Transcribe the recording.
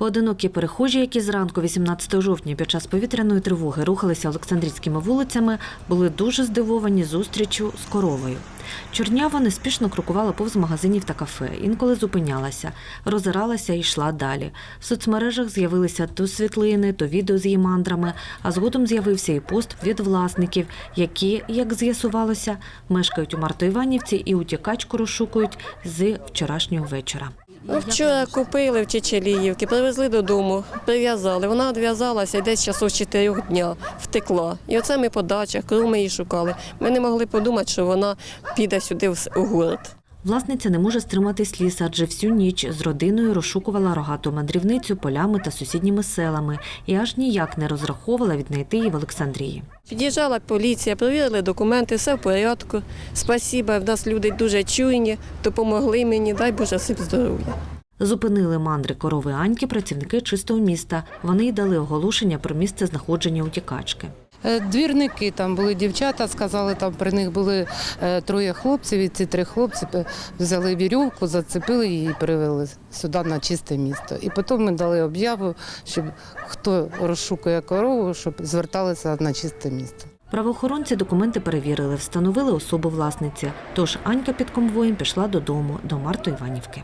Поодинокі перехожі, які зранку 18 жовтня під час повітряної тривоги рухалися Олександрійськими вулицями, були дуже здивовані зустрічю з коровою. Чорнява неспішно крокувала повз магазинів та кафе, інколи зупинялася, роззиралася і йшла далі. В соцмережах з'явилися то світлини, то відео з її мандрами, а згодом з'явився і пост від власників, які, як з'ясувалося, мешкають у Мартоіванівці і утікачку розшукують з вчорашнього вечора. Ну, Вчора купили в Чечеліївці, привезли додому, прив'язали. Вона відв'язалася і десь часов з чотирьох дня втекла. І оце ми по дачах, коли ми її шукали. Ми не могли подумати, що вона піде сюди в город. Власниця не може стримати сліз, адже всю ніч з родиною розшукувала рогату мандрівницю полями та сусідніми селами і аж ніяк не розраховувала віднайти її в Олександрії. Під'їжджала поліція, перевірили документи, все в порядку. Спасіба, в нас люди дуже чуйні, допомогли мені, дай Боже всім здоров'я. Зупинили мандри корови Аньки працівники чистого міста. Вони й дали оголошення про місце знаходження утікачки. Е, Двірники там були дівчата, сказали, там при них були е, троє хлопців, і ці три хлопці е, взяли вірьовку, зацепили її і привели сюди на чисте місто. І потім ми дали об'яву, щоб хто розшукує корову, щоб зверталися на чисте місто. Правоохоронці документи перевірили, встановили особу власниці. Тож Анька під конвоєм пішла додому, до Марто Іванівки.